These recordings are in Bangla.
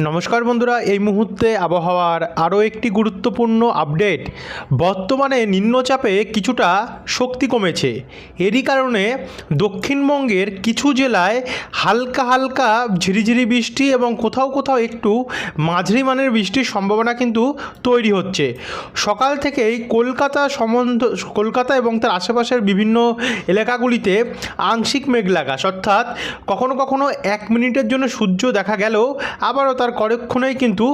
নমস্কার বন্ধুরা, এই মুহূর্তে আবহাওয়ার আরও একটি গুরুত্বপূর্ণ আপডেট। বর্তমানে নিম্নচাপে কিছুটা শক্তি কমেছে। এরই কারণে দক্ষিণবঙ্গের কিছু জেলায় হালকা হালকা ঝিরিঝিরি বৃষ্টি এবং কোথাও কোথাও একটু মাঝারি মানের বৃষ্টির সম্ভাবনা কিন্তু তৈরি হচ্ছে। সকাল থেকেই কলকাতা সম্বন্ধ, কলকাতা এবং তার আশেপাশের বিভিন্ন এলাকাগুলিতে আংশিক মেঘলা আকাশ অর্থাৎ কখনো কখনো এক মিনিটের জন্য সূর্য দেখা গেলেও আবারও তার করেক্ষণেই কিন্তু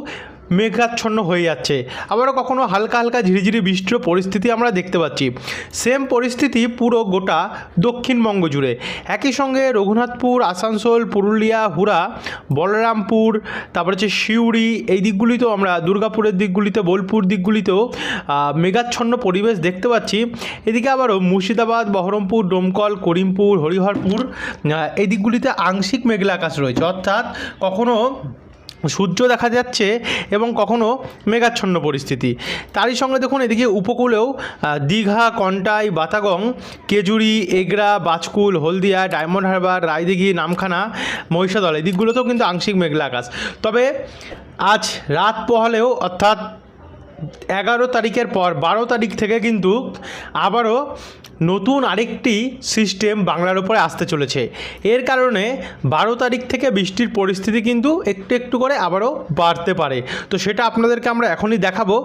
মেঘাচ্ছন্ন হয়ে যাচ্ছে। আবারও কখনো হালকা হালকা ঝিরিঝিরি বৃষ্টির পরিস্থিতি আমরা দেখতে পাচ্ছি। সেম পরিস্থিতি পুরো গোটা দক্ষিণবঙ্গ জুড়ে। একই সঙ্গে রঘুনাথপুর, আসানসোল, পুরুলিয়া, হুড়া, বলরামপুর, তারপর হচ্ছে সিউড়ি, এই দিকগুলিতেও আমরা দুর্গাপুরের দিকগুলিতে, বোলপুর দিকগুলিতেও মেঘাচ্ছন্ন পরিবেশ দেখতে পাচ্ছি। এদিকে আবারও মুর্শিদাবাদ, বহরমপুর, ডোমকল, করিমপুর, হরিহরপুর এই দিকগুলিতে আংশিক মেঘলা আকাশ রয়েছে। অর্থাৎ কখনো সূর্য দেখা যাচ্ছে এবং কখনো মেঘাচ্ছন্ন পরিস্থিতি। তারই সঙ্গে দেখুন এদিকে উপকূলেও দীঘা, কন্টাই, বাতাগং, কেজুরি, এগরা, বাজকুল, হলদিয়া, ডায়মন্ড হারবার, রায়দিঘি, নামখানা, মহিষাদল এই দিকগুলোতেও কিন্তু আংশিক মেঘলা আকাশ। তবে আজ রাত পোহালেও অর্থাৎ এগারো তারিখের পর বারো তারিখ থেকে কিন্তু আবারও নতুন আরেকটি সিস্টেম বাংলার উপরে আসতে চলেছে। এর কারণে বারো তারিখ থেকে বৃষ্টির পরিস্থিতি কিন্তু একটু একটু করে আবারও বাড়তে পারে। তো সেটা আপনাদেরকে আমরা এখনই দেখাবো।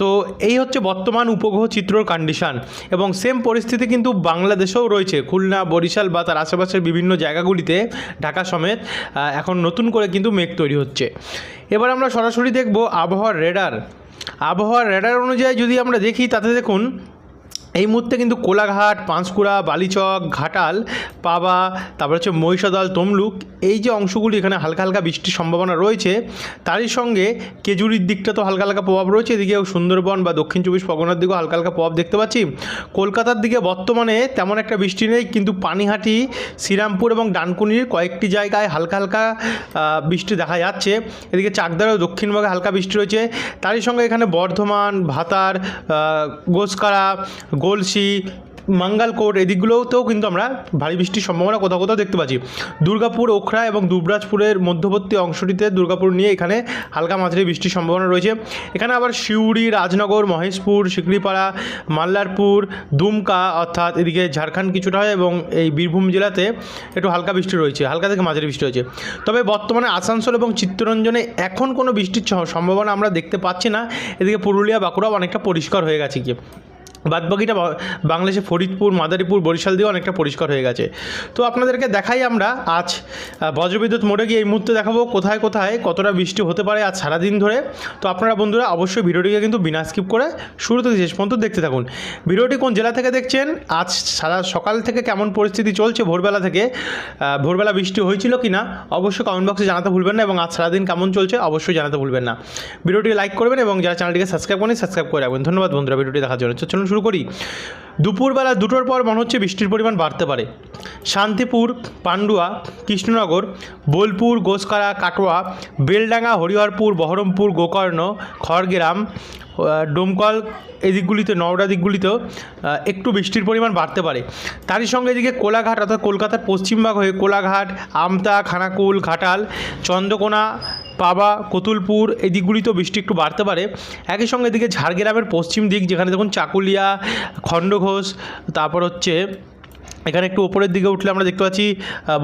তো এই হচ্ছে বর্তমান উপগ্রহ চিত্রর কন্ডিশন এবং সেম পরিস্থিতি কিন্তু বাংলাদেশেও রয়েছে। খুলনা, বরিশাল বা তার আশেপাশের বিভিন্ন জায়গাগুলিতে ঢাকা সমেত এখন নতুন করে কিন্তু মেঘ তৈরি হচ্ছে। এবার আমরা সরাসরি দেখব আবহাওয়ার রেডার আবহাওয়ার রেডার অনুযায়ী যদি আমরা দেখি, তাতে দেখুন এই মুহূর্তে কিন্তু কোলাঘাট, পাঁশকুড়া, বালিচক, ঘাটাল, পাবা, তারপর হচ্ছে মহিষাদল, তমলুক, এই যে অংশগুলি এখানে হালকা হালকা বৃষ্টির সম্ভাবনা রয়েছে, তারই সঙ্গে কেজুরির দিকটা তো হালকা হালকা প্রভাব রয়েছে এদিকেও সুন্দরবন বা দক্ষিণ চব্বিশ পরগনার দিকেও হালকা হালকা প্রভাব দেখতে পাচ্ছি। কলকাতার দিকে বর্তমানে তেমন একটা বৃষ্টি নেই, কিন্তু পানিহাটি, শ্রীরামপুর এবং ডানকুনির কয়েকটি জায়গায় হালকা হালকা বৃষ্টি দেখা যাচ্ছে। এদিকে চাকদারও দক্ষিণবঙ্গে হালকা বৃষ্টি রয়েছে। তারই সঙ্গে এখানে বর্ধমান, ভাতার গোসকারা গলসি মাঙ্গালকোট এদিকগুলোতেও কিন্তু আমরা ভারী বৃষ্টির সম্ভাবনা কোথাও কোথাও দেখতে পাচ্ছি। দুর্গাপুর, ওখরা এবং দুবরাজপুরের মধ্যবর্তী অংশটিতে দুর্গাপুর নিয়ে এখানে হালকা মাঝারি বৃষ্টির সম্ভাবনা রয়েছে। এখানে আবার সিউড়ি, রাজনগর, মহেশপুর সিকড়িপাড়া মাল্লারপুর দুমকা অর্থাৎ এদিকে ঝাড়খণ্ড কিছুটা হয় এবং এই বীরভূম জেলাতে একটু হালকা বৃষ্টি রয়েছে, হালকা থেকে মাঝারি বৃষ্টি রয়েছে। তবে বর্তমানে আসানসোল এবং চিত্তরঞ্জনে এখন কোনো বৃষ্টির সম্ভাবনা আমরা দেখতে পাচ্ছি না। এদিকে পুরুলিয়া, বাঁকুড়াও অনেকটা পরিষ্কার হয়ে গেছে কি বাদবাকিটা বাংলাদেশে ফরিদপুর, মাদারীপুর, বরিশাল দিয়ে অনেকটা পরিষ্কার হয়ে গেছে। তো আপনাদেরকে দেখাই আমরা আজ বজ্রবিদ্যুৎ মোড়ে গিয়ে এই মুহূর্তে দেখাবো কোথায় কোথায় কতটা বৃষ্টি হতে পারে আজ সারাদিন ধরে। তো আপনারা বন্ধুরা অবশ্যই ভিডিওটিকে কিন্তু বিনা স্কিপ করে শুরু থেকে শেষ পর্যন্ত দেখতে থাকুন। ভিডিওটি কোন জেলা থেকে দেখছেন? আজ সারা সকাল থেকে কেমন পরিস্থিতি চলছে ভোরবেলা থেকে? ভোরবেলা বৃষ্টি হয়েছিল কি না অবশ্যই কমেন্ট বক্সে জানাতে ভুলবেন না এবং আজ সারাদিন কেমন চলছে অবশ্যই জানাতে ভুলবেন না। ভিডিওটি লাইক করবেন এবং যারা চ্যানেলটিকে সাবস্ক্রাইব করেন সাবস্ক্রাইব করে রাখবেন। ধন্যবাদ বন্ধুরা, ভিডিওটি দেখার জন্য। চলুন শুরু করি। দুপুরবেলা দুটোর পর মনে হচ্ছে বৃষ্টির পরিমাণ বাড়তে পারে। শান্তিপুর, পান্ডুয়া, কৃষ্ণনগর, বোলপুর, গোসকারা, কাটোয়া, বেলডাঙ্গা, হরিহরপুর, বহরমপুর, গোকর্ণ, খড়গ্রাম ডোমকল এদিকগুলিতে, নওড়া দিকগুলিতেও একটু বৃষ্টির পরিমাণ বাড়তে পারে। তারই সঙ্গে এদিকে কোলাঘাট অর্থাৎ কলকাতার পশ্চিমভাগ হয়ে কোলাঘাট, আমতা, খানাকুল, ঘাটাল, চন্দ্রকোনা পাবা, কতুলপুর, এই দিকগুলিতেও বৃষ্টি একটু বাড়তে পারে। একই সঙ্গে এদিকে ঝাড়গ্রামের পশ্চিম দিক, যেখানে দেখুন চাকুলিয়া, খণ্ডঘোষ, তারপর হচ্ছে এখানে একটু ওপরের দিকে উঠলে আমরা দেখতে পাচ্ছি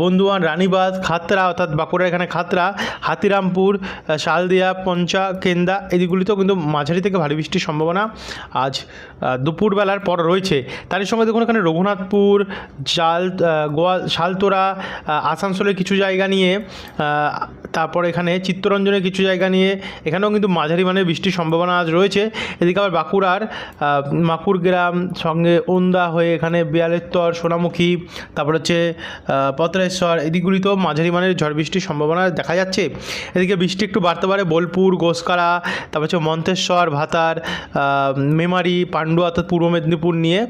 বন্ধুয়ান রানীবাঁধ খাতরা অর্থাৎ বাঁকুড়ার এখানে খাতরা হাতিরামপুর শালদিয়া পঞ্চা কেন্দা এই দিকগুলিতেও কিন্তু মাঝারি থেকে ভারী বৃষ্টির সম্ভাবনা আজ দুপুরবেলার পর রয়েছে। তারই সঙ্গে দেখুন এখানে রঘুনাথপুর জাল গোয়া শালতোরা আসানসোলের কিছু জায়গা নিয়ে তারপর এখানে চিত্তরঞ্জনের কিছু জায়গা নিয়ে এখানেও কিন্তু মাঝারি মানের বৃষ্টির সম্ভাবনা আজ রয়েছে। এদিকে আবার বাঁকুড়ার আহ, মাকুর গ্রাম সঙ্গে ওন্দা হয়ে এখানে বিয়ালেত্তর সোনামুখী তারপর হচ্ছে পত্রেশ্বর এদিকগুলিতেও মাঝারি মানের ঝড় বৃষ্টির সম্ভাবনা দেখা যাচ্ছে। এদিকে বৃষ্টি একটু বাড়তে পারে, বোলপুর, গোসকারা, তারপর হচ্ছে মন্তেশ্বর, ভাতার মেমারি পান্ডু অর্থাৎ পূর্ব মেদিনীপুর নিয়ে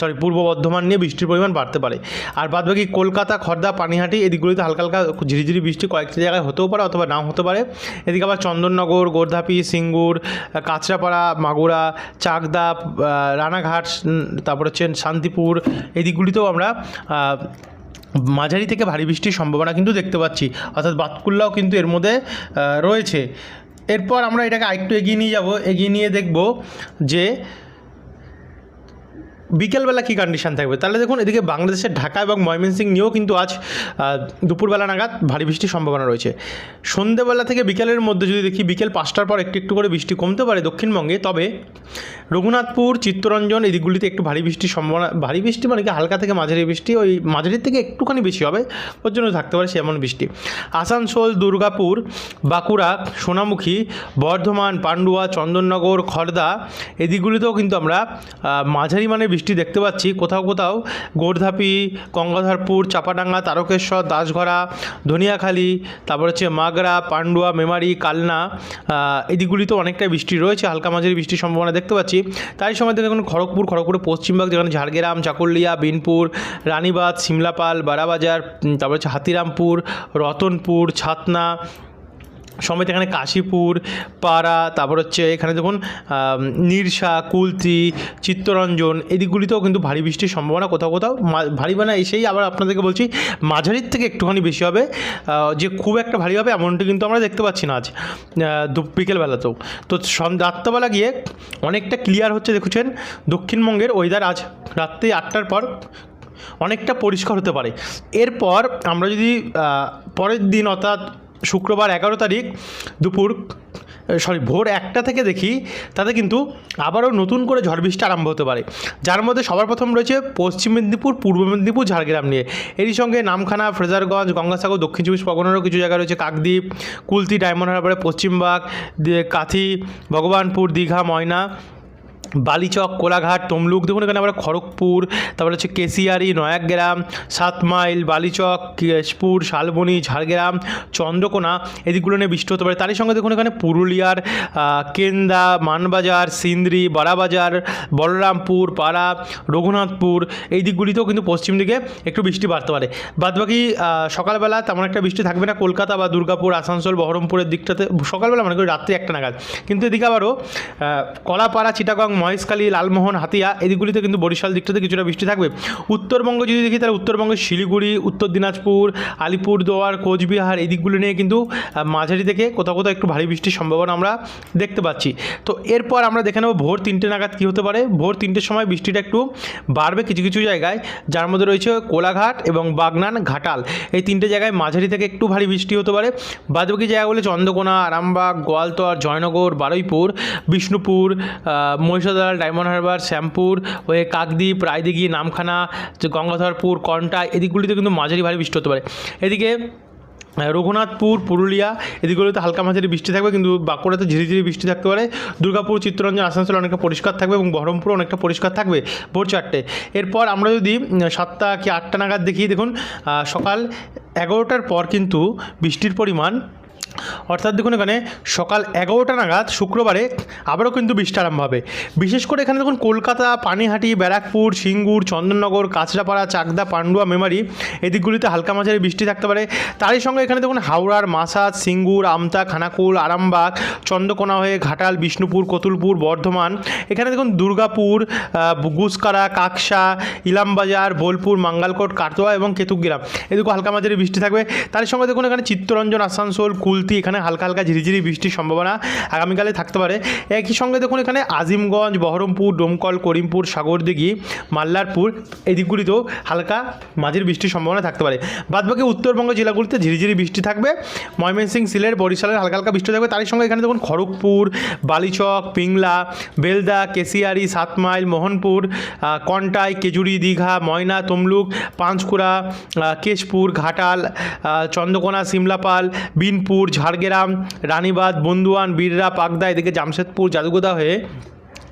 সরি পূর্ব বর্ধমান নিয়ে বৃষ্টির পরিমাণ বাড়তে পারে। আর বাদবাকি কলকাতা, খর্দা, পানিহাটি এদিকগুলিতে হালকা হালকা ঝিরিঝিরি বৃষ্টি কয়েকটি জায়গায় হতেও পারে অথবা নাও হতে পারে। এদিকে আবার চন্দননগর, গোর্ধাপি, সিঙ্গুর কাঁচরাপাড়া, মাগুরা, চাকদা রানাঘাট তারপর হচ্ছে শান্তিপুর এই দিকগুলিতেও আমরা আহ, মাঝারি থেকে ভারী বৃষ্টির সম্ভাবনা কিন্তু দেখতে পাচ্ছি। অর্থাৎ বাতকুল্লাও কিন্তু এর মধ্যে রয়েছে। এরপর আমরা এটাকে আরেকটু এগিয়ে নিয়ে যাব। এগিয়ে নিয়ে দেখব যে বিকেলবেলা কী কন্ডিশন থাকবে? তাহলে দেখুন, এদিকে বাংলাদেশের ঢাকা এবং ময়মনসিং নিয়েও কিন্তু আজ দুপুরবেলা নাগাদ ভারী বৃষ্টির সম্ভাবনা রয়েছে। সন্ধেবেলা থেকে বিকেলের মধ্যে যদি দেখি, বিকেল পাঁচটার পর একটু একটু করে বৃষ্টি কমতে পারে দক্ষিণবঙ্গে, তবে রঘুনাথপুর, চিত্তরঞ্জন এই দিকগুলিতে একটু ভারী বৃষ্টির সম্ভাবনা, ভারী বৃষ্টি মানে কি, হালকা থেকে মাঝারি বৃষ্টি, ওই মাঝারির থেকে একটুখানি বেশি হবে, ওর জন্য থাকতে পারে সেমন বৃষ্টি। আসানসোল, দুর্গাপুর, বাঁকুড়া, সোনামুখী, বর্ধমান, পান্ডুয়া, চন্দননগর খড়দা এই দিকগুলিতেও কিন্তু আমরা মাঝারি মানে বৃষ্টি দেখতে পাচ্ছি। কোথাও কোথাও গোর্ধাপি গঙ্গাধরপুর, চাপাডাঙ্গা, তারকেশ্বর দাসঘরা ধনিয়াখালী, তারপর হচ্ছে মাগরা, পান্ডুয়া, মেমারি, কালনা এই অনেকটাই বৃষ্টি রয়েছে, হালকা মাঝারি বৃষ্টির সম্ভাবনা দেখতে পাচ্ছি। তাই সময় দেখুন খড়গপুর, খড়গপুরের পশ্চিমবঙ্গ যেখানে ঝাড়গ্রাম, চাকুলিয়া, বিনপুর, রানীবাঁধ, সিমলাপাল, বারাবাজার তারপর হচ্ছে হাতিরামপুর, রতনপুর, ছাতনা সমেত এখানে কাশীপুর, পাড়া, তারপর হচ্ছে এখানে দেখুন নিরসা, কুলতি, চিত্তরঞ্জন এই দিকগুলিতেও কিন্তু ভারী বৃষ্টির সম্ভাবনা কোথাও কোথাও। ভারী মানে এসেই আবার আপনাদেরকে বলছি, মাঝারির থেকে একটুখানি বেশি হবে। যে খুব একটা ভারী হবে এমনটি কিন্তু আমরা দেখতে পাচ্ছি না আজ বিকেলবেলাতেও। তো রাত্রেবেলা গিয়ে অনেকটা ক্লিয়ার হচ্ছে, দেখছেন, দক্ষিণবঙ্গের ওয়েদার আজ রাত্রি আটটার পর অনেকটা পরিষ্কার হতে পারে। এরপর আমরা যদি পরের দিন অর্থাৎ শুক্রবার এগারো তারিখ দুপুর সরি ভোর একটা থেকে দেখি, তাতে কিন্তু আবারও নতুন করে ঝড় বৃষ্টি আরম্ভ হতে পারে। যার মধ্যে সবার প্রথম রয়েছে পশ্চিম মেদিনীপুর, পূর্ব মেদিনীপুর, ঝাড়গ্রাম নিয়ে। এরই সঙ্গে নামখানা, ফ্রেজারগঞ্জ, গঙ্গাসাগর, দক্ষিণ চব্বিশ পরগনারও কিছু জায়গা রয়েছে। কাকদ্বীপ, কুলতি, ডায়মন্ড হারবারে, পশ্চিমবাগ কাথি, ভগবানপুর, দীঘা, ময়না বালিচক, কোলাঘাট, তমলুক, দেখুন এখানে আমরা খড়গপুর, তারপরে হচ্ছে কেশিয়ারি, নয়াগ্রাম, সাত মাইল, বালিচক, কেশপুর, শালবনি, ঝাড়গ্রাম, চন্দ্রকোনা, এদিকগুলো নিয়ে বৃষ্টি হতে পারে। তারই সঙ্গে দেখুন এখানে পুরুলিয়ার কেন্দা, মানবাজার, সিন্দ্রি, বারাবাজার, বলরামপুর, পাড়া, রঘুনাথপুর, এই দিকগুলিতেও কিন্তু পশ্চিম দিকে একটু বৃষ্টি বাড়তে পারে। বাদবাকি সকালবেলা তেমন একটা বৃষ্টি থাকবে না। কলকাতা বা দুর্গাপুর, আসানসোল, বহরমপুরের দিকটাতে সকালবেলা মনে করি রাত্রি একটা নাগাদ। কিন্তু এদিকে আবারও কলাপাড়া, চিটাগং মহেশখালী লালমোহন হাতিয়া এদিকগুলিতে কিন্তু বরিশাল দিকটাতে কিছুটা বৃষ্টি থাকবে। উত্তরবঙ্গ যদি দেখি তাহলে উত্তরবঙ্গের শিলিগুড়ি উত্তর দিনাজপুর আলিপুরদুয়ার কোচবিহার এই দিকগুলো নিয়ে কিন্তু মাঝারি থেকে কোথাও কোথাও একটু ভারী বৃষ্টির সম্ভাবনা আমরা দেখতে পাচ্ছি। তো এরপর আমরা দেখে নেব ভোর তিনটে নাগাদ কী হতে পারে। ভোর তিনটের সময় বৃষ্টিটা একটু বাড়বে কিছু কিছু জায়গায়। যার মধ্যে রয়েছে কোলাঘাট এবং বাগনান ঘাটাল। এই তিনটে জায়গায় মাঝারি থেকে একটু ভারী বৃষ্টি হতে পারে। বাদবাকি জায়গাগুলো চন্দ্রকোনা আরামবাগ গোয়ালতর জয়নগর বারুইপুর বিষ্ণুপুর আহ, মহিষাদল ডায়মন্ড হারবার, শ্যামপুর হয়ে কাকদ্বীপ, রায়দিঘি, নামখানা গঙ্গাধরপুর, কন্টা, এদিকগুলিতে কিন্তু মাঝারি ভারী বৃষ্টি হতে পারে। এদিকে রঘুনাথপুর, পুরুলিয়া, এদিকগুলোতে হালকা মাঝারি বৃষ্টি থাকবে, কিন্তু বাঁকুড়াতে ঝিরিঝিরি বৃষ্টি থাকতে পারে। দুর্গাপুর, চিত্তরঞ্জন, আসানসোল অনেকটা পরিষ্কার থাকবে এবং বহরমপুর অনেকটা পরিষ্কার থাকবে ভোর চারটে। এরপর আমরা যদি সাতটা কি আটটা নাগাদ দেখি, দেখুন সকাল এগারোটার পর কিন্তু বৃষ্টির পরিমাণ অর্থাৎ দেখুন এখানে সকাল এগারোটা নাগাদ শুক্রবারে আবারও কিন্তু বৃষ্টি আরম্ভ হবে। বিশেষ করে এখানে দেখুন কলকাতা, পানিহাটি, ব্যারাকপুর, সিঙ্গুর, চন্দননগর, কাঁচরাপাড়া, চাকদা, পান্ডুয়া, মেমারি এদিকগুলিতে হালকা মাঝারি বৃষ্টি থাকতে পারে। তারই সঙ্গে এখানে দেখুন হাওড়ার মাসাদ সিঙ্গুর, আমতা, খানাকুল, আরামবাগ, চন্দ্রকোনা হয়ে ঘাটাল, বিষ্ণুপুর, কতুলপুর, বর্ধমান। এখানে দেখুন দুর্গাপুর গুসকারা, কাকসা, ইলামবাজার, বোলপুর, মাঙ্গালকোট, কাটোয়া এবং কেতুগ্রাম। এদিকে হালকা মাঝারি বৃষ্টি থাকবে। তার সঙ্গে দেখুন এখানে চিত্তরঞ্জন, আসানসোল, কুলতি এখানে হালকা হালকা ঝিরিঝিরি বৃষ্টির সম্ভাবনা আগামীকালে থাকতে পারে। একই সঙ্গে দেখুন এখানে আজিমগঞ্জ, বহরমপুর, ডোমকল, করিমপুর, সাগরদিঘি, মাল্লারপুর এই দিকগুলিতেও হালকা মাঝের বৃষ্টির সম্ভাবনা থাকতে পারে। বাদবাকি উত্তরবঙ্গ জেলাগুলিতে ঝিরিঝিরি বৃষ্টি থাকবে। ময়মনসিং সিলেট বরিশালের হালকা হালকা বৃষ্টি থাকবে। তারই সঙ্গে এখানে দেখুন খড়গপুর, বালিচক, পিংলা, বেলদা, কেশিয়ারি সাত মাইল মোহনপুর কন্টাই, কেজুরি, দীঘা, ময়না, তমলুক, পাঁচকুড়া কেশপুর, ঘাটাল চন্দ্রকোনা, সিমলাপাল, বিনপুর ঝাড়গ্রাম রানীবাদ বন্ধুয়ান বিড়রা পাকদা এদিকে জামশেদপুর জাদুগোদা হয়ে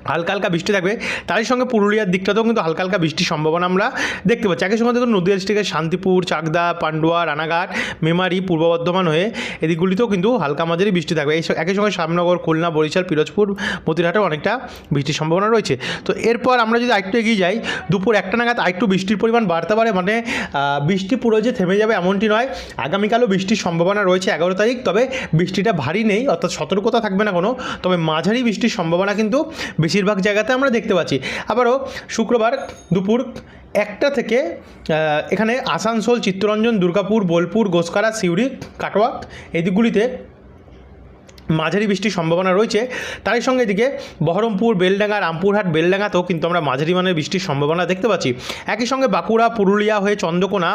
হালকা হালকা বৃষ্টি থাকবে। তারই সঙ্গে পুরুলিয়ার দিকটাতেও কিন্তু হালকা হালকা বৃষ্টির সম্ভাবনা আমরা দেখতে পাচ্ছি। একই সঙ্গে দেখুন নদীয়া ডিস্ট্রিক্টের শান্তিপুর, চাকদা, পান্ডুয়া, রানাঘাট, মেমারি, পূর্ব বর্ধমান হয়ে এদিকগুলিতেও কিন্তু হালকা মাঝারি বৃষ্টি থাকবে। এই একই সঙ্গে শ্যামনগর খুলনা, বরিশাল, পিরোজপুর, মতিরহাটেও অনেকটা বৃষ্টির সম্ভাবনা রয়েছে। তো এরপর আমরা যদি আরেকটু এগিয়ে যাই, দুপুর একটা নাগাদ আরেকটু বৃষ্টির পরিমাণ বাড়তে পারে মানে বৃষ্টি পুরো যে থেমে যাবে এমনটি নয়। আগামীকালও বৃষ্টির সম্ভাবনা রয়েছে এগারো তারিখ, তবে বৃষ্টিটা ভারী নেই, অর্থাৎ সতর্কতা থাকবে না কোনো। তবে মাঝারি বৃষ্টির সম্ভাবনা কিন্তু বেশিরভাগ জায়গাতে আমরা দেখতে পাচ্ছি। আবারও শুক্রবার দুপুর একটা থেকে এখানে আসানসোল, চিত্তরঞ্জন, দুর্গাপুর, বোলপুর গোসকারা সিউড়ি, কাটোয়া, এই দিকগুলিতে মাঝারি বৃষ্টির সম্ভাবনা রয়েছে। তারই সঙ্গে এদিকে বহরমপুর, বেলডাঙ্গা, রামপুরহাট, বেলডাঙ্গাতেও কিন্তু আমরা মাঝারি মানের বৃষ্টির সম্ভাবনা দেখতে পাচ্ছি। একই সঙ্গে বাঁকুড়া, পুরুলিয়া হয়ে চন্দ্রকোনা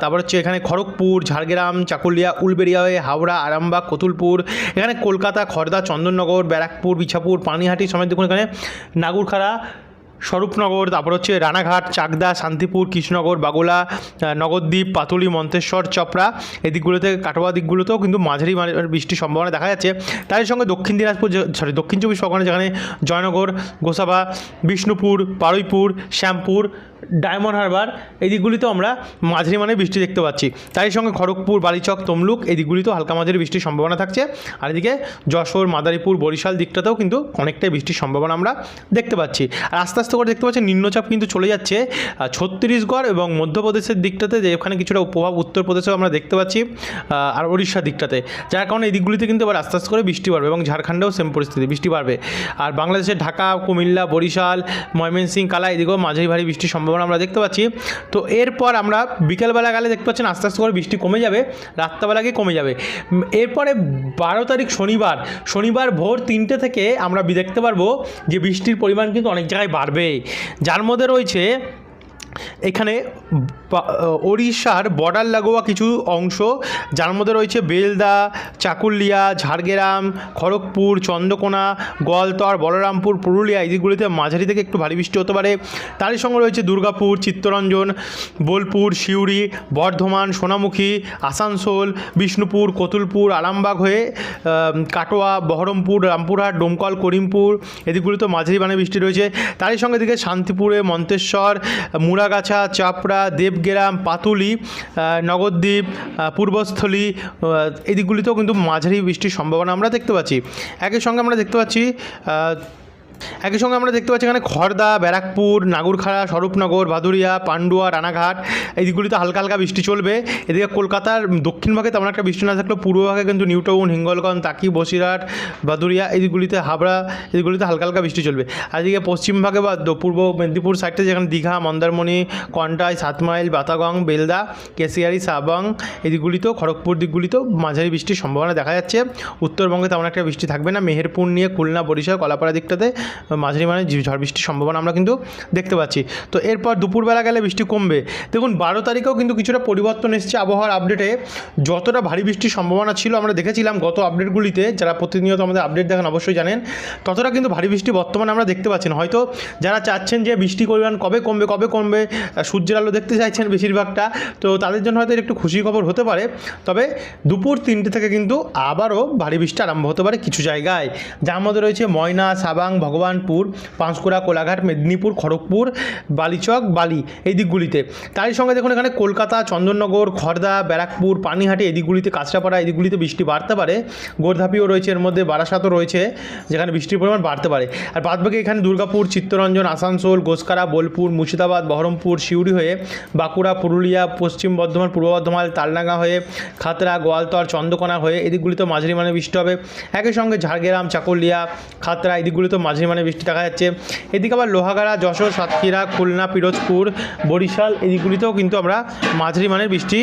তারপর হচ্ছে এখানে খড়গপুর, ঝাড়গ্রাম, চাকুলিয়া, উলবেড়িয়া হয়ে হাওড়া, আরামবাগ, কতুলপুর, এখানে কলকাতা, খর্দা, চন্দননগর, ব্যারাকপুর, বিছাপুর, পানিহাটি সমেত দেখুন এখানে, নাগুরখাড়া স্বরূপনগর, তারপর হচ্ছে রানাঘাট, চাকদা, শান্তিপুর, কৃষ্ণনগর, বাগোলা নগরদ্বীপ, পাতুলি, মন্তেশ্বর, চপড়া এই দিকগুলোতে কাটোয়া দিকগুলোতেও কিন্তু মাঝারি বৃষ্টির সম্ভাবনা দেখা যাচ্ছে। তার সঙ্গে দক্ষিণ দিনাজপুর সরি দক্ষিণ চব্বিশ পরগনা, যেখানে জয়নগর, গোসাবা, বিষ্ণুপুর বারুইপুর শ্যামপুর, ডায়মন্ড হারবার এই দিকগুলিতেও আমরা মাঝারি মানের বৃষ্টি দেখতে পাচ্ছি। তারই সঙ্গে খড়গপুর, বালিচক, তমলুক এই দিকগুলিতেও হালকা মাঝারি বৃষ্টির সম্ভাবনা থাকছে। আর এদিকে যশোর, মাদারীপুর, বরিশাল দিকটাতেও কিন্তু অনেকটাই বৃষ্টির সম্ভাবনা আমরা দেখতে পাচ্ছি। আর আস্তে আস্তে করে দেখতে পাচ্ছি নিম্নচাপ কিন্তু চলে যাচ্ছে। ছত্তিশগড় এবং মধ্যপ্রদেশের দিকটাতে যে এখানে কিছুটা প্রভাব উত্তরপ্রদেশেও আমরা দেখতে পাচ্ছি আর উড়িষ্যার দিকটাতে। যার কারণে এই দিকগুলিতে কিন্তু এবার আস্তে আস্তে করে বৃষ্টি বাড়বে এবং ঝাড়খণ্ডেও সেম পরিস্থিতি, বৃষ্টি বাড়বে। আর বাংলাদেশের ঢাকা, কুমিল্লা, বরিশাল, ময়মনসিংহ কালা এদিকেও মাঝারি ভারী বৃষ্টির সম্ভাবনা আমরা দেখতে পাচ্ছি। তো এরপর আমরা বিকেলবেলা গেলে দেখতে পাচ্ছেন, আস্তে আস্তে করে বৃষ্টি কমে যাবে রাত্রাবেলা গিয়ে কমে যাবে। এরপরে বারো তারিখ শনিবার শনিবার ভোর তিনটে থেকে আমরা দেখতে পারব যে বৃষ্টির পরিমাণ কিন্তু অনেক জায়গায় বাড়বে। যার মধ্যে রয়েছে এখানে ওড়িশার বর্ডার লাগোয়া কিছু অংশ, যার মধ্যে রয়েছে বেলদা, চাকুলিয়া, ঝাড়গ্রাম, খড়গপুর, চন্দ্রকোনা, গোয়ালতর, বলরামপুর, পুরুলিয়া এই মাঝারি থেকে একটু ভারী বৃষ্টি হতে পারে। তারই সঙ্গে রয়েছে দুর্গাপুর, চিত্তরঞ্জন, বোলপুর, সিউড়ি, বর্ধমান, সোনামুখী, আসানসোল, বিষ্ণুপুর, কতুলপুর, আরামবাগ হয়ে কাটোয়া, বহরমপুর, রামপুরহাট, ডোমকল, করিমপুর, এদিকগুলিতে মাঝারি বানে বৃষ্টি রয়েছে। তারই সঙ্গে এদিকে শান্তিপুরে, মন্তেশ্বর মুড়াগাছা চাপড়া, দেবগ্রাম, পাতুলি নগরদ্বীপ পূর্বস্থলী এই দিকগুলিতেও কিন্তু মাঝারি বৃষ্টির সম্ভাবনা আমরা দেখতে পাচ্ছি। একই সঙ্গে আমরা দেখতে পাচ্ছি একই সঙ্গে আমরা দেখতে পাচ্ছি এখানে খড়দা ব্যারাকপুর, নাগুরখাড়া, স্বরূপনগর, ভাদুরিয়া, পান্ডুয়া, রানাঘাট, এই দিকগুলিতে হালকা হালকা বৃষ্টি চলবে। এদিকে কলকাতার দক্ষিণ ভাগে তেমন একটা বৃষ্টি না থাকলেও পূর্ব ভাগে কিন্তু নিউটাউন, হিঙ্গলগঞ্জ, তাকি, বসিরহাট, ভাদুরিয়া, এই দিকগুলিতে হাবড়া, এই দিকগুলিতে হালকা হালকা বৃষ্টি চলবে। আর এদিকে পশ্চিম ভাগে বা পূর্ব মেদিনীপুর সাইডটা যেখানে দীঘা, মন্দারমণি, কন্টাই সাতমাইল বাতাগং, বেলদা, কেশিয়ারি, সাবাং, এই দিকগুলিতেও, খড়গপুর দিকগুলিতেও মাঝারি বৃষ্টির সম্ভাবনা দেখা যাচ্ছে। উত্তরবঙ্গে তেমন একটা বৃষ্টি থাকবে না। মেহেরপুর নিয়ে খুলনা, বরিশাল, কলাপাড়া দিকটাতে মাঝারি মানে ঝড় বৃষ্টির সম্ভাবনা আমরা কিন্তু দেখতে পাচ্ছি। তো এরপর দুপুরবেলা গেলে বৃষ্টি কমবে। দেখুন, বারো তারিখেও কিন্তু কিছুটা পরিবর্তন এসেছে আবহাওয়ার আপডেটে যতটা ভারী বৃষ্টির সম্ভাবনা ছিল, আমরা দেখেছিলাম গত আপডেটগুলিতে যারা প্রতিনিয়ত আমাদের আপডেট দেখেন অবশ্যই জানেন, ততটা কিন্তু ভারী বৃষ্টি বর্তমানে আমরা দেখতে পাচ্ছি না। হয়তো যারা চাচ্ছেন যে বৃষ্টি পরিমাণ কবে কমবে কবে কমবে সূর্যের আলো দেখতে চাইছেন বেশিরভাগটা, তো তাদের জন্য হয়তো একটু খুশি খবর হতে পারে। তবে দুপুর তিনটে থেকে কিন্তু আবারও ভারী বৃষ্টি আরম্ভ হতে পারে কিছু জায়গায়। যার মধ্যে রয়েছে ময়না, সাবাং ভগবানপুর, পাঁশকুড়া, কোলাঘাট, মেদিনীপুর, খড়গপুর, বালিচক, বালি এই দিকগুলিতে। তারই সঙ্গে দেখুন এখানে কলকাতা, চন্দননগর খড়দা ব্যারাকপুর, পানিহাটি এই দিকগুলিতে কাঁচরাপাড়া এই দিকগুলিতে বৃষ্টি বাড়তে পারে। গোর্ধাপিও রয়েছে, এর মধ্যে বারাসাতও রয়েছে, যেখানে বৃষ্টির পরিমাণ বাড়তে পারে। আর বাদবাকি এখানে দুর্গাপুর, চিত্তরঞ্জন, আসানসোল, গোসকারা, বোলপুর, মুর্শিদাবাদ, বহরমপুর, সিউড়ি হয়ে বাঁকুড়া, পুরুলিয়া, পশ্চিম বর্ধমান, পূর্ব বর্ধমান, তালডাঙ্গা হয়ে খাতড়া, গোয়ালতর, চন্দ্রকোনা হয়ে এদিকগুলিতে মাঝারি মানে বৃষ্টি হবে। একই সঙ্গে ঝাড়গ্রাম, চাকুলিয়া, খাতড়া এই দিকগুলিতেও মাঝারি মানে বৃষ্টি দেখা যাচ্ছে। এদিকে আবার লোহাগাড়া, যশোর, সাতক্ষীরা, খুলনা, পিরোজপুর, বরিশাল এই দিকগুলিতেও কিন্তু আমরা মাঝারি মানের বৃষ্টি,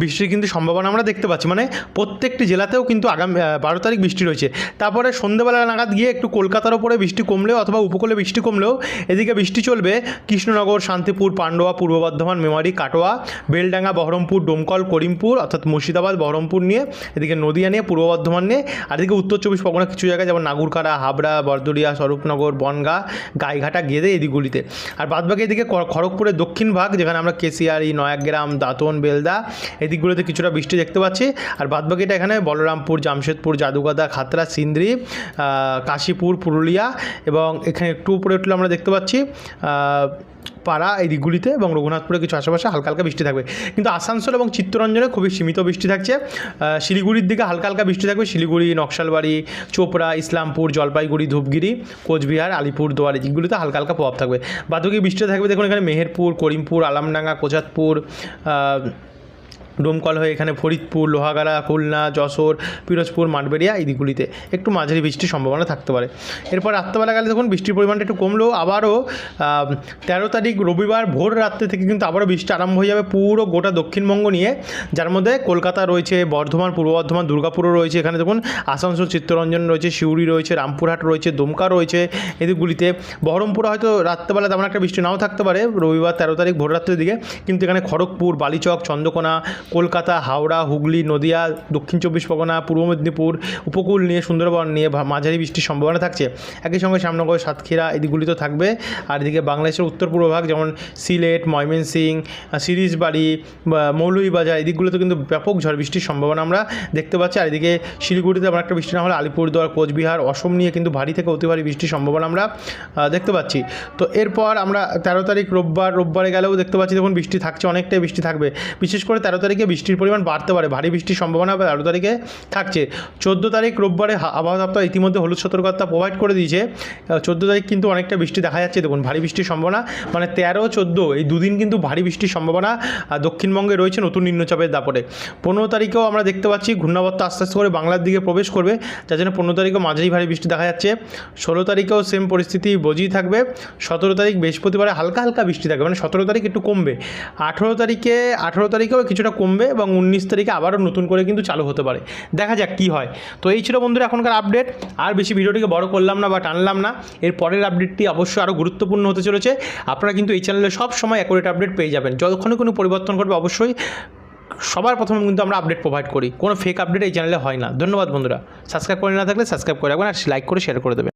বৃষ্টির কিন্তু সম্ভাবনা আমরা দেখতে পাচ্ছি। মানে প্রত্যেকটি জেলাতেও কিন্তু আগামী বারো তারিখ বৃষ্টি রয়েছে। তারপরে সন্ধ্যেবেলা নাগাদ গিয়ে একটু কলকাতার ওপরে বৃষ্টি কমলেও অথবা উপকূলে বৃষ্টি কমলেও এদিকে বৃষ্টি চলবে। কৃষ্ণনগর, শান্তিপুর, পান্ডুয়া, পূর্ব বর্ধমান, মেমারি, কাটোয়া, বেলডাঙ্গা, বহরমপুর, ডোমকল, করিমপুর অর্থাৎ মুর্শিদাবাদ, বহরমপুর নিয়ে, এদিকে নদিয়া নিয়ে, পূর্ব বর্ধমান নিয়ে, আর এদিকে উত্তর চব্বিশ পরগনা কিছু জায়গায় যেমন নাগুরকাড়া, হাবড়া বরদরিয়া স্বরূপনগর বনগা, গাইঘাটা গেদে এদিকগুলিতে দিকগুলিতে আর বাদবাকি এদিকে খড়গপুরের দক্ষিণ ভাগ, যেখানে আমরা কেশিয়ারি, নয়াগ্রাম, দাঁতন, বেলদা এদিকগুলিতে কিছুটা বৃষ্টি দেখতে পাচ্ছি। আর বাদবাকিটা এখানে বলরামপুর, জামশেদপুর, জাদুগাদা, খাতরা, সিন্দ্রি কাশীপুর, পুরুলিয়া এবং এখানে একটু উপরে উঠলে আমরা দেখতে পাচ্ছি পাড়া এই দিকগুলিতে এবং রঘুনাথপুরে কিছু আশেপাশে হালকা হালকা বৃষ্টি থাকবে। কিন্তু আসানসোল এবং চিত্তরঞ্জনে খুবই সীমিত বৃষ্টি থাকছে। শিলিগুড়ির দিকে হালকা হালকা বৃষ্টি থাকবে। শিলিগুড়ি, নকশালবাড়ি, চোপড়া, ইসলামপুর, জলপাইগুড়ি, ধূপগিরি, কোচবিহার, আলিপুর, দোয়ার দিকগুলিতে হালকা হালকা প্রভাব থাকবে। বাদুকি বৃষ্টি থাকবে দেখুন এখানে মেহেরপুর, করিমপুর, আলামডাঙ্গা, কোচাতপুর ডোমকল হয়ে এখানে ফরিদপুর, লোহাগাড়া, খুলনা, যশোর, পিরোজপুর, মাঠবেড়িয়া এই দিকগুলিতে একটু মাঝারি বৃষ্টির সম্ভাবনা থাকতে পারে। এরপর রাত্রেবেলা গেলে দেখুন বৃষ্টির পরিমাণটা একটু কমলেও আবারও তেরো তারিখ রবিবার ভোর রাত্রে থেকে কিন্তু আবারও বৃষ্টি আরম্ভ হয়ে যাবে পুরো গোটা দক্ষিণবঙ্গ নিয়ে, যার মধ্যে কলকাতা রয়েছে, বর্ধমান, পূর্ব বর্ধমান, দুর্গাপুরও রয়েছে, এখানে দেখুন আসানসোল, চিত্তরঞ্জন রয়েছে, সিউড়ি রয়েছে, রামপুরহাট রয়েছে, দমকা রয়েছে এদিকগুলিতে বহরমপুরে হয়তো রাত্রেবেলা তেমন একটা বৃষ্টি নাও থাকতে পারে, রবিবার তেরো তারিখ ভোর রাত্রের দিকে, কিন্তু এখানে খড়গপুর, বালিচক, চন্দ্রকোনা কলকাতা, হাওড়া, হুগলি, নদিয়া, দক্ষিণ চব্বিশ পরগনা, পূর্ব মেদিনীপুর, উপকূল নিয়ে, সুন্দরবন নিয়ে মাঝারি বৃষ্টির সম্ভাবনা থাকছে। একই সঙ্গে শ্যামনগর সাতক্ষীরা এদিকগুলি তো থাকবে। আর এদিকে বাংলাদেশের উত্তর পূর্ব ভাগ, যেমন সিলেট ময়মনসিং সিরিজবাড়ি মৌলভীবাজার এদিকগুলোতে কিন্তু ব্যাপক ঝড় বৃষ্টির সম্ভাবনা আমরা দেখতে পাচ্ছি। আর এদিকে শিলিগুড়িতে তেমন একটা বৃষ্টি না হলে আলিপুরদুয়ার, কোচবিহার, অসম নিয়ে কিন্তু ভারী থেকে অতি ভারী বৃষ্টির সম্ভাবনা আমরা দেখতে পাচ্ছি। তো এরপর আমরা তেরো তারিখ রোববার, রোববারে গেলেও দেখতে পাচ্ছি, দেখুন বৃষ্টি থাকছে, অনেকটাই বৃষ্টি থাকবে। বিশেষ করে তেরো তারিখে বৃষ্টির পরিমাণ বাড়তে পারে। ভারী বৃষ্টির সম্ভাবনা তেরো তারিখে থাকছে। চোদ্দ তারিখ রোববারে আবহাওয়া দপ্তর ইতিমধ্যে হলুদ সতর্কতা প্রোভাইড করে দিয়েছে। চোদ্দ তারিখ কিন্তু অনেকটা বৃষ্টি দেখা যাচ্ছে। দেখুন, ভারী বৃষ্টির সম্ভাবনা মানে তেরো, চোদ্দ, এই দুদিন কিন্তু ভারী বৃষ্টির সম্ভাবনা দক্ষিণবঙ্গে রয়েছে নতুন নিম্নচাপের দাপটে। পনেরো তারিখেও আমরা দেখতে পাচ্ছি, ঘূর্ণাবর্ত আস্তে আস্তে করে বাংলার দিকে প্রবেশ করবে, যার জন্য পনেরো তারিখেও মাঝারি ভারী বৃষ্টি দেখা যাচ্ছে। ষোলো তারিখেও সেম পরিস্থিতি বজিয়ে থাকবে। সতেরো তারিখ বৃহস্পতিবারে হালকা হালকা বৃষ্টি থাকবে মানে সতেরো তারিখ একটু কমবে। আঠেরো তারিখে, আঠেরো তারিখেও কিছুটা কমবে এবং উনিশ তারিখে আবারও নতুন করে কিন্তু চালু হতে পারে। দেখা যাক কী হয়। তো এই ছিল বন্ধুরা এখনকার আপডেট আর বেশি ভিডিওটিকে বড় করলাম না বা টানলাম না। এর পরের আপডেটটি অবশ্যই আরও গুরুত্বপূর্ণ হতে চলেছে। আপনারা কিন্তু এই চ্যানেলে সব সময় অ্যাকুরেট আপডেট পেয়ে যাবেন। যতক্ষণে কোনো পরিবর্তন করবে অবশ্যই সবার প্রথমে কিন্তু আমরা আপডেট প্রোভাইড করি। কোনো ফেক আপডেট এই চ্যানেলে হয় না। ধন্যবাদ বন্ধুরা। সাবস্ক্রাইব করে না থাকলে সাবস্ক্রাইব করে রাখবেন আর লাইক করে শেয়ার করে দেবেন।